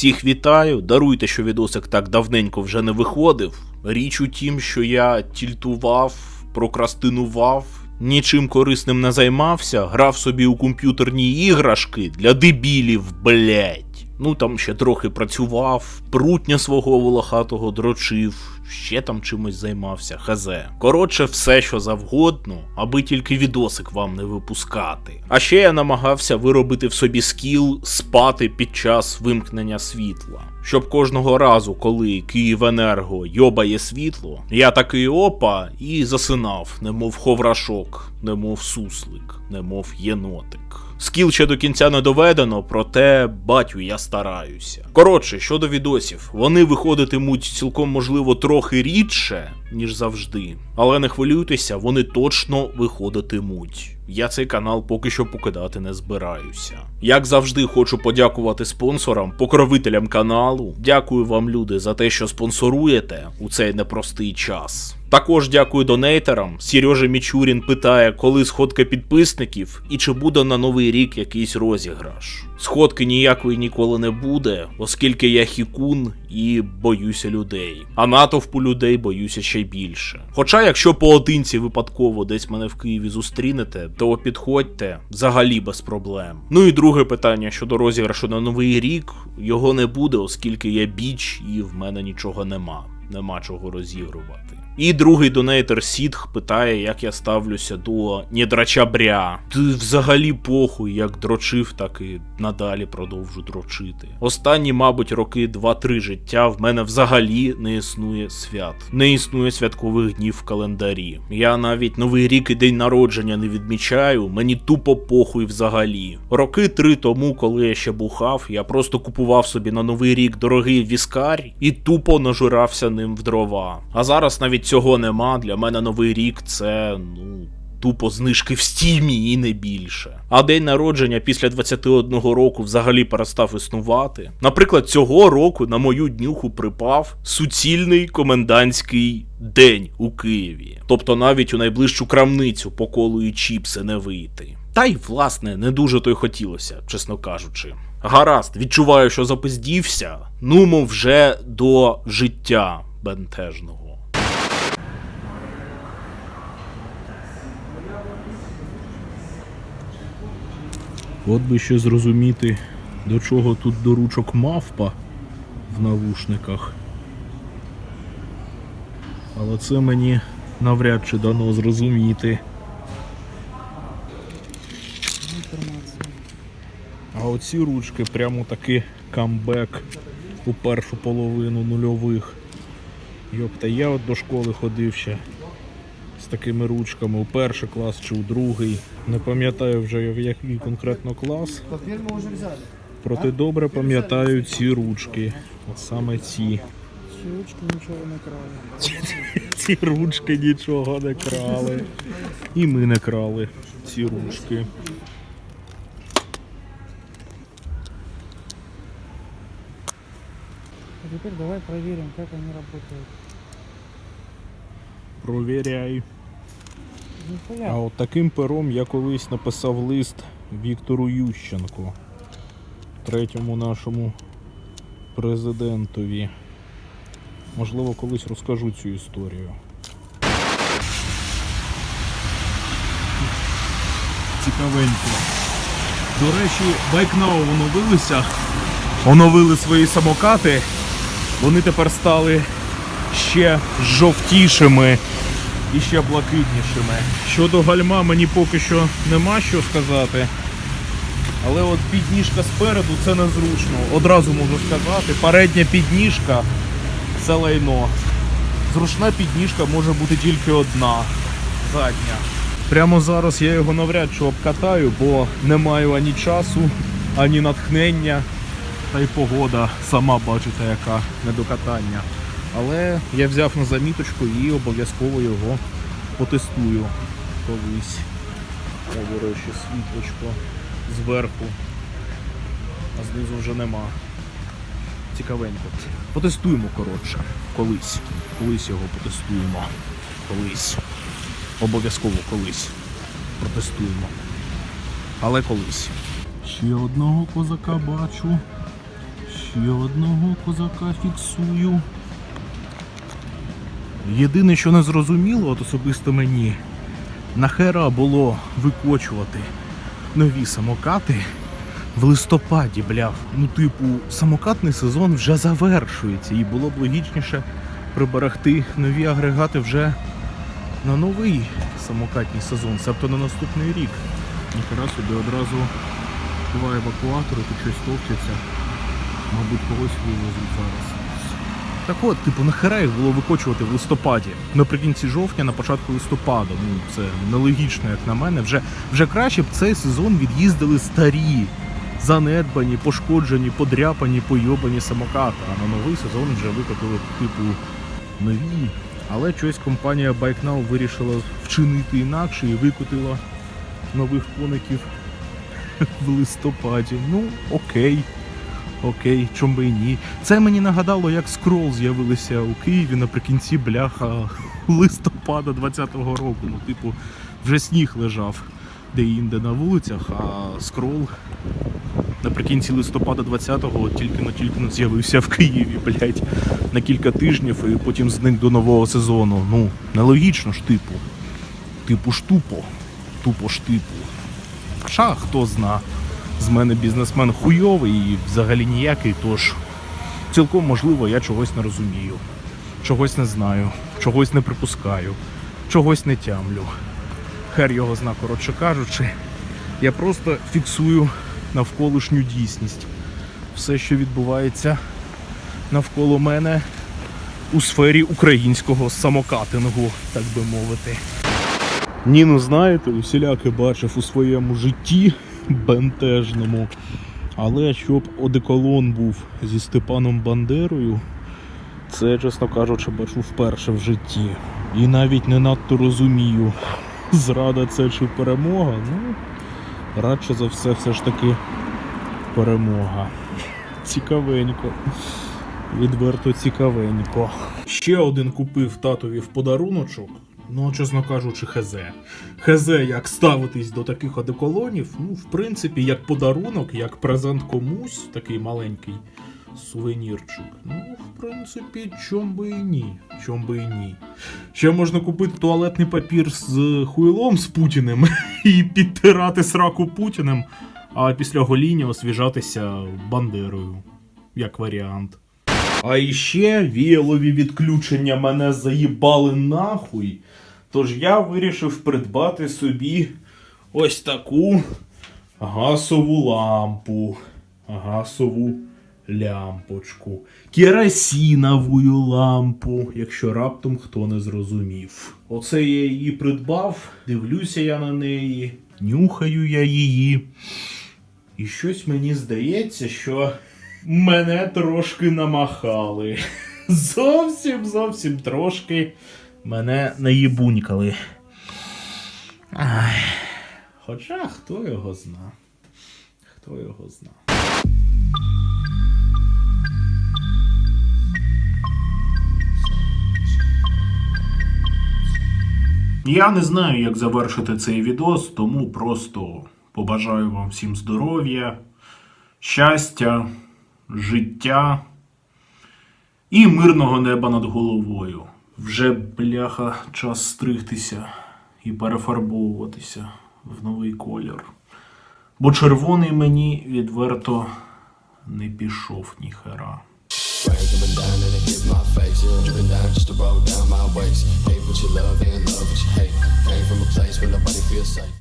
Всіх вітаю, даруйте, що відосик так давненько вже не виходив. Річ у тім, що я тільтував, прокрастинував, нічим корисним не займався, грав собі у комп'ютерні іграшки для дебілів, блять. Ну там ще трохи працював, прутня свого волохатого дрочив, ще там чимось займався, хазе. Коротше, все що завгодно, аби тільки відосик вам не випускати. А ще я намагався виробити в собі скіл спати під час вимкнення світла. Щоб кожного разу, коли Київенерго йобає світло, я такий опа і засинав, немов ховрашок, немов суслик, немов єнотик. Скіл ще до кінця не доведено, проте батю я стараюся. Коротше, щодо відосів, вони виходитимуть цілком можливо трохи рідше, ніж завжди. Але не хвилюйтеся, вони точно виходитимуть. Я цей канал поки що покидати не збираюся. Як завжди, хочу подякувати спонсорам, покровителям каналу. Дякую вам, люди, за те, що спонсоруєте у цей непростий час. Також дякую донейтерам. Сережа Мічурін питає, коли сходка підписників і чи буде на новий рік якийсь розіграш. Сходки ніякої ніколи не буде, оскільки я хікун і боюся людей. А натовпу людей боюся ще більше. Хоча, якщо поодинці випадково десь мене в Києві зустрінете, то підходьте взагалі без проблем. Ну і друге питання щодо розіграшу на новий рік, його не буде, оскільки я біч і в мене нічого нема. Нема чого розігрувати. І другий донейтер Сітх питає, як я ставлюся до Нідрача Бря. Ти взагалі похуй, як дрочив, так і надалі продовжу дрочити. Останні, мабуть, роки 2-3 життя в мене взагалі не існує свят. Не існує святкових днів в календарі. Я навіть новий рік і день народження не відмічаю, мені тупо похуй взагалі. Роки три тому, коли я ще бухав, я просто купував собі на новий рік дорогий віскар і тупо нажирався ним в дрова. А зараз навіть цього нема. Для мене новий рік це ну. Тупо знижки в стімі і не більше. А день народження після 21 року взагалі перестав існувати. Наприклад, цього року на мою днюху припав суцільний комендантський день у Києві. Тобто навіть у найближчу крамницю по колу і чіпси не вийти. Та й власне не дуже то й хотілося, чесно кажучи. Гаразд, відчуваю, що запиздівся. Нумо вже до життя бентежного. От би ще зрозуміти, до чого тут до ручок мавпа в навушниках. Але це мені навряд чи дано зрозуміти. А оці ручки прямо таки камбек у першу половину нульових. Йопта, я от до школи ходив ще такими ручками у перший клас чи у другий. Не пам'ятаю вже в який конкретно клас. Проте добре пам'ятаю ці ручки. От саме ці. Ці ручки нічого не крали. Ці ручки нічого не крали. І ми не крали ці ручки. А теперь давай проверим, как они работают. Провіряй. А от таким пером я колись написав лист Віктору Ющенку, третьому нашому президентові. Можливо, колись розкажу цю історію. Цікавенько. До речі, байкнау оновилися. Оновили свої самокати. Вони тепер стали ще жовтішими і ще блакитнішими. Щодо гальма мені поки що нема що сказати. Але от підніжка спереду це незручно. Одразу можу сказати, передня підніжка це лайно. Зручна підніжка може бути тільки одна. Задня. Прямо зараз я його навряд чи обкатаю, бо не маю ані часу, ані натхнення. Та й погода сама бачите, яка не до катання. Але я взяв на заміточку і обов'язково його потестую колись. До речі, світлочко зверху, а знизу вже нема. Цікавенько. Потестуємо, коротше, колись. Колись його потестуємо. Колись. Обов'язково колись. Протестуємо. Але колись. Ще одного козака бачу. Ще одного козака фіксую. Єдине, що не зрозуміло, от особисто мені, нахера було викочувати нові самокати в листопаді, бляв. Ну, типу, самокатний сезон вже завершується, і було б логічніше приберегти нові агрегати вже на новий самокатний сезон, себто на наступний рік. Ніхера собі одразу два евакуатори, тут щось товчиться. Мабуть, когось вивозять зараз. Так от, типу, нахера їх було викочувати в листопаді. Наприкінці жовтня, на початку листопада. Ну, це нелогічно, як на мене. Вже, вже краще б цей сезон від'їздили старі, занедбані, пошкоджені, подряпані, пойобані самокати. А на новий сезон вже викотили, типу, нові. Але щось компанія BikeNow вирішила вчинити інакше і викотила нових коників в листопаді. Ну, окей. Окей, чом би і ні. Це мені нагадало, як скрол з'явилися у Києві наприкінці бляха листопада 20-го року. Ну, типу, вже сніг лежав де-інде на вулицях, а скрол наприкінці листопада 20-го тільки на тільки но з'явився в Києві, блядь, на кілька тижнів і потім зник до нового сезону. Ну, нелогічно ж, типу. Типу ж тупо. Тупо ж типу. Хоча хто зна. З мене бізнесмен хуйовий і взагалі ніякий, тож цілком можливо я чогось не розумію, чогось не знаю, чогось не припускаю, чогось не тямлю. Хер його зна, коротше кажучи, я просто фіксую навколишню дійсність. Все, що відбувається навколо мене у сфері українського самокатингу, так би мовити. Ніну, знаєте, усіляки бачив у своєму житті бентежному. Але щоб одеколон був зі Степаном Бандерою, це, чесно кажучи, бачу вперше в житті. І навіть не надто розумію, зрада це чи перемога. Ну, радше за все, все ж таки перемога. Цікавенько. Відверто цікавенько. Ще один купив татові в подаруночок. Ну, чесно кажучи, хезе. Хезе, як ставитись до таких одеколонів, ну, в принципі, як подарунок, як презент комусь, такий маленький сувенірчик. Ну, в принципі, чом би і ні. Чом би і ні. Ще можна купити туалетний папір з хуйлом з Путіним і підтирати сраку Путіним, а після гоління освіжатися бандерою, як варіант. А іще віялові відключення мене заїбали нахуй. Тож я вирішив придбати собі ось таку гасову лампу. Гасову лямпочку. Керосинову лампу, якщо раптом хто не зрозумів. Оце я її придбав, дивлюся я на неї, нюхаю я її. І щось мені здається, що мене трошки намахали. Зовсім зовсім трошки мене наїбунькали. Ай. Хоча хто його зна. Хто його зна. Я не знаю, як завершити цей відос, тому просто побажаю вам всім здоров'я, щастя, життя і мирного неба над головою. Вже бляха час стригтися і перефарбовуватися в новий кольор. Бо червоний мені відверто не пішов ніхера.